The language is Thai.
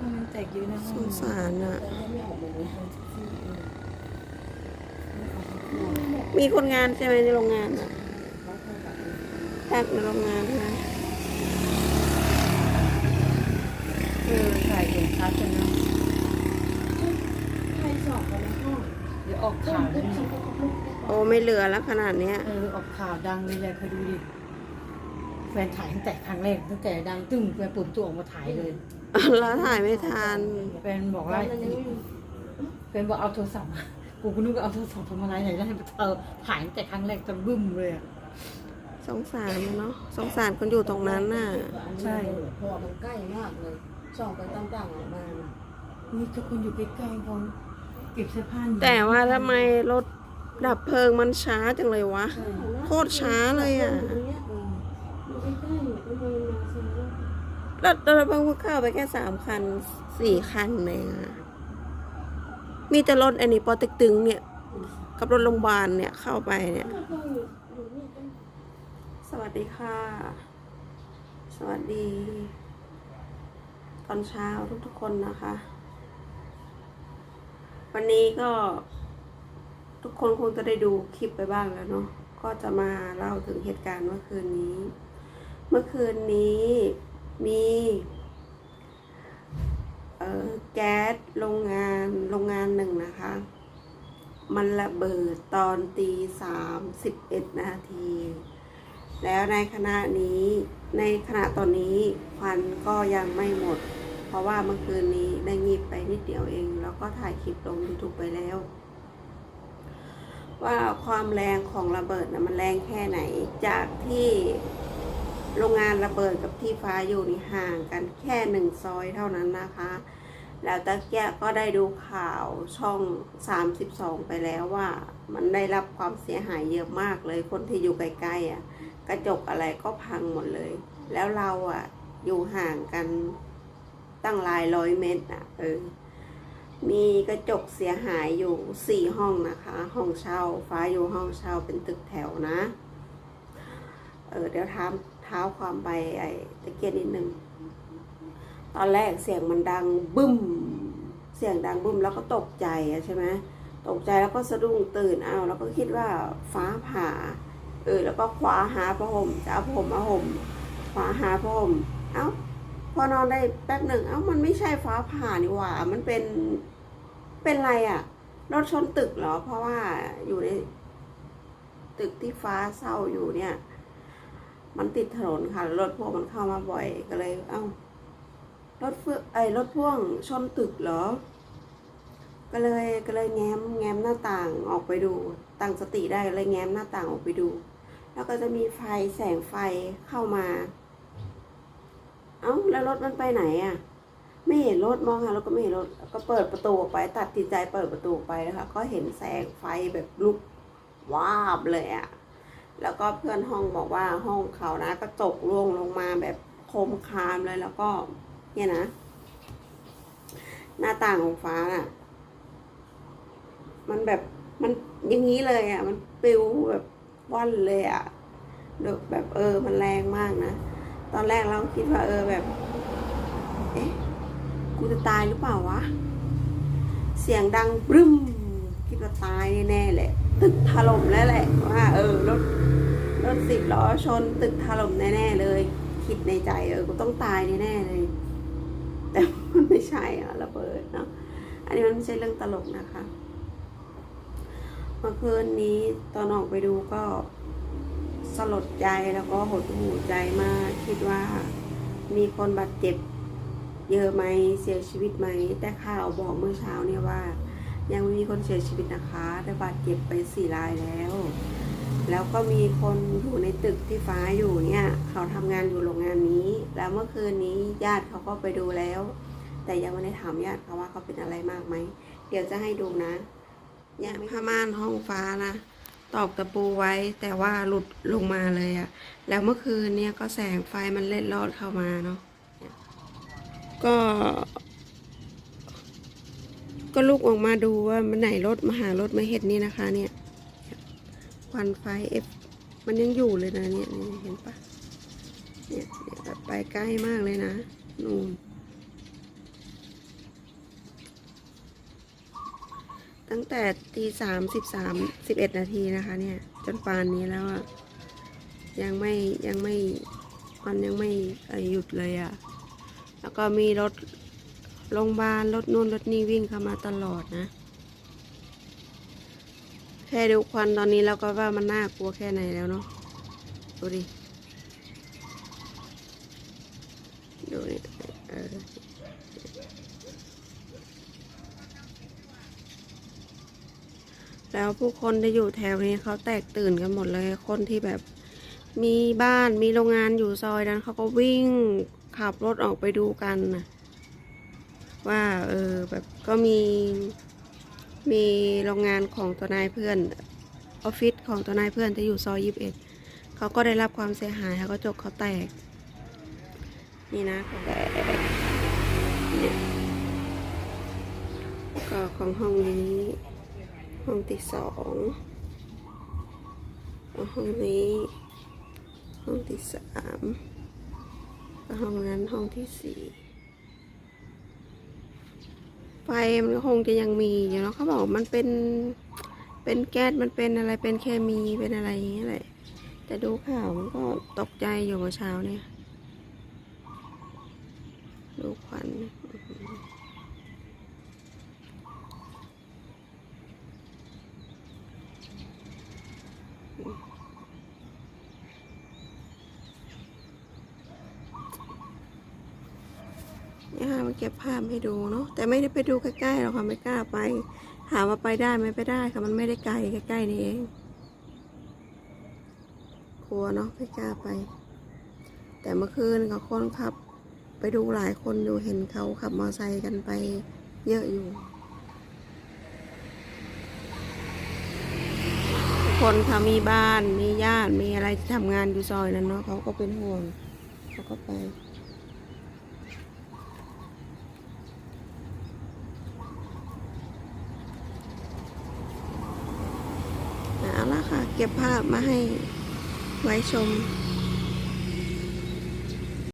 มันแตกเยอะนะสงสารอะ มีคนงานใช่ไหมในโรงงานอะพักในโรงงานใช่ไหมเออถ่ายเห็นชัดเลยนะใครสอบกันในห้องเดี๋ยวออกข่าวเลยนะโอ้ไม่เหลือแล้วขนาดเนี้ย เออออกข่าวดังเลยเลยเคยดูดิ แฟนถ่ายตั้งแต่ครั้งแรกตั้งแต่ดังตึ้งแฟนปุ่มตัวออกมาถ่ายเลย แล้วถ่ายไม่ทันแฟนบอกว่าแฟนบอกเอาโทรศัพท์มากูก็นึกว่าเอาโทรศัพท์ทำอะไรไหนได้เออถ่ายตั้งแต่ครั้งแรกจนบึ้มเลยอะสงสารมันเนาะสงสารคนอยู่ตรงนั้นน่ะใช่เพราะว่ามันใกล้มากเลยส่องไปต่างๆออกมาน่ะนี่ทุกคนอยู่ใกล้ๆเขาเก็บเสื้อผ้าอยู่แต่ว่าทำไมรถดับเพลิงมันช้าจังเลยวะโคตรช้าเลยอะ ตรงเนี้ยเอออยู่ใกล้ๆอยู่ก็เลยมาซื้อ รถรถเพิ่งเข้าไปแค่สามคันสี่คันเองอะมีแต่รถอันนี้ปอเต็กตึงเนี่ย กับรถโรงพยาบาลเนี่ยเข้าไปเนี่ย สวัสดีค่ะ สวัสดี ตอนเช้าทุกๆคนนะคะ วันนี้ก็ ทุกคนคงจะได้ดูคลิปไปบ้างแล้วเนาะก็จะมาเล่าถึงเหตุการณ์เมื่อคืนนี้ เมื่อคืนนี้ มีแก๊สโรงงานโรงงานหนึ่งนะคะ มันระเบิดตอนตีสามสิบเอ็ดนาที แล้วในขณะนี้ในขณะตอนนี้ควันก็ยังไม่หมด เพราะว่าเมื่อคืนนี้ได้งีบไปนิดเดียวเอง แล้วก็ถ่ายคลิปลง YouTube ไปแล้ว ว่าความแรงของระเบิดนะมันแรงแค่ไหนจากที่ โรงงานระเบิดกับที่ฟ้าอยู่นี่ห่างกันแค่หนึ่งซอยเท่านั้นนะคะ แล้วตะเกียก็ได้ดูข่าวช่อง 32 ไปแล้วว่า มันได้รับความเสียหายเยอะมากเลยคนที่อยู่ใกล้ๆอะ กระจกอะไรก็พังหมดเลย แล้วเราอะอยู่ห่างกันตั้งหลายร้อยเมตรอะเออมีกระจกเสียหายอยู่สี่ห้องนะคะ ห้องเช่า ฟ้าอยู่ห้องเช่าเป็นตึกแถวนะ เออเดี๋ยวถาม เท้าความไปไอ้ตะเกียบนิดนึง ตอนแรกเสียงมันดังบึ้ม เสียงดังบึ้มแล้วก็ตกใจใช่ไหมตกใจแล้วก็สะดุ้งตื่นเอาแล้วก็คิดว่าฟ้าผ่า เออ แล้วก็คว้าหาผ้าห่มจะเอาผ้าห่มมาห่มคว้าหาผ้าห่มเอ้า พอนอนได้แป๊บหนึ่งเอ้ามันไม่ใช่ฟ้าผ่านี่หว่า มันเป็นเป็นอะไรอะรถชนตึกเหรอ เพราะว่าอยู่ใน ตึกที่ฟ้าเศร้าอยู่เนี่ย มันติดถนนค่ะรถพวกมันเข้ามาบ่อยก็เลย เอ้ารถเฟื่อไอ้รถพ่วงชนตึกเหรอ ก็เลยก็เลยแง้มแง้มหน้าต่างออกไปดูตั้งสติได้ก็เลยแง้มหน้าต่างออกไปดู แล้วก็จะมีไฟแสงไฟเข้ามา เอ้าแล้วรถมันไปไหนอะ่ะ ไม่เห็นรถมองหารถก็ไม่เห็นรถก็เปิดประตูออกไป ตัดติดใจเปิดประตูออกไปนะคะก็เห็นแสงไฟแบบลุกวาบเลยอะ่ะ แล้วก็เพื่อนห้องบอกว่าห้องเขานะกระจกร่วงลงมาแบบโคมคามเลยแล้วก็เนี่ยนะ หน้าต่างของฟ้าน่ะ มันแบบมันอย่างนี้เลยอะ มันปิวแบบว่อนเลยอะแบบเออมันแรงมากนะตอนแรกเราคิดว่าเออแบบ เอ๊ะกูจะตายหรือเปล่าวะ เสียงดังปรึ้มคิดว่าตายแน่ๆแหละ ตึกถล่มแล้วแหละว่าเออรถ รถสิบล้อชนตึกถล่มแน่ ๆ เลย คิดในใจเออกูต้องตายแน่ๆเลย แต่มันไม่ใช่อะระเบิดเนาะอันนี้มันไม่ใช่เรื่องตลกนะคะเมื่อคืนนี้ตอนออกไปดูก็สลดใจแล้วก็หดหู่ใจมาก คิดว่ามีคนบาดเจ็บเยอะไหมเสียชีวิตไหม แต่ข่าวบอกเมื่อเช้าเนี่ยว่า ยังไม่มีคนเสียชีวิตนะคะ แต่บาดเจ็บไปสี่รายแล้ว แล้วก็มีคนอยู่ในตึกที่ฟ้าอยู่เนี่ย เขาทำงานอยู่โรงงานนี้ แล้วเมื่อคืนนี้ญาติเขาก็ไปดูแล้ว แต่ยังไม่ได้ถามญาติเขาว่าเขาเป็นอะไรมากไหม เดี๋ยวจะให้ดูนะเนี่ยผ้าม่านห้องฟ้านะตอกตะปูไว้แต่ว่าหลุดลงมาเลยอะแล้วเมื่อคืนเนี่ยก็แสงไฟมันเล็ดลอดเข้ามาเนาะก็ ก็ลุกออกมาดูว่ามันไหนรถมาหารถมาเห็นนี่นะคะเนี่ย ควันไฟเอฟมันยังอยู่เลยนะเนี่ยเห็นปะเนี่ยแบบไปใกล้มากเลยนะนู่นตั้งแต่ตีสามสิบสามสิบเอ็ดนาทีนะคะ เนี่ย จนปานนี้แล้วอะยังไม่ยังไม่มันยังไม่หยุดเลยอะแล้วก็มีรถโรงพยาบาลรถนู่นรถนี่วิ่งเข้ามาตลอดนะ แค่ดูควันตอนนี้เราก็ว่ามันน่ากลัวแค่ไหนแล้วเนาะดูดิดูนี่เออแล้วผู้คนที่อยู่แถวนี้เขาแตกตื่นกันหมดเลย คนที่แบบมีบ้านมีโรงงานอยู่ซอยนั้นเขาก็วิ่งขับรถออกไปดูกันนะว่าเออแบบก็มี มีโรงงานของตัวนายเพื่อนออฟฟิศของตัวนายเพื่อนที่อยู่ซอยยีิบเอ็ดเขาก็ได้รับความเสียหายเขาก็จกเขาแตก นี่นะแตกเนี่ยก็ของห้องนี้ ห้องที่สองห้องนี้ ห้องที่สามห้องนั้นห้องที่สี่ ไฟมันก็คงจะยังมีอยู่เนาะเขาบอกมันเป็น เป็นแก๊สมันเป็นอะไรเป็นเคมีเป็นอะไรอย่างเงี้ยแหละแต่ดูข่าวมันก็ตกใจอยู่เมื่อเช้าเนี่ย ดูควันอื้อหือ เนี่ยค่ะมาเก็บภาพให้ดูเนาะแต่ไม่ได้ไปดูใกล้ๆหรอกค่ะไม่กล้าไป ถามว่าไปได้ไหมไปได้ค่ะมันไม่ได้ไกลใกล้ๆนี่เองกลัวเนาะไม่กล้าไป แต่เมื่อคืนก็คนขับ ไปดูหลายคนอยู่เห็นเขาขับมอเตอร์ไซค์กันไปเยอะอยู่ทุกคนเขามีบ้านมีญาติมีอะไรที่ทำงานอยู่ซอยนั้นเนาะเขาก็เป็นห่วงเขาก็ไป เอาละค่ะ เก็บภาพมาให้ไว้ชม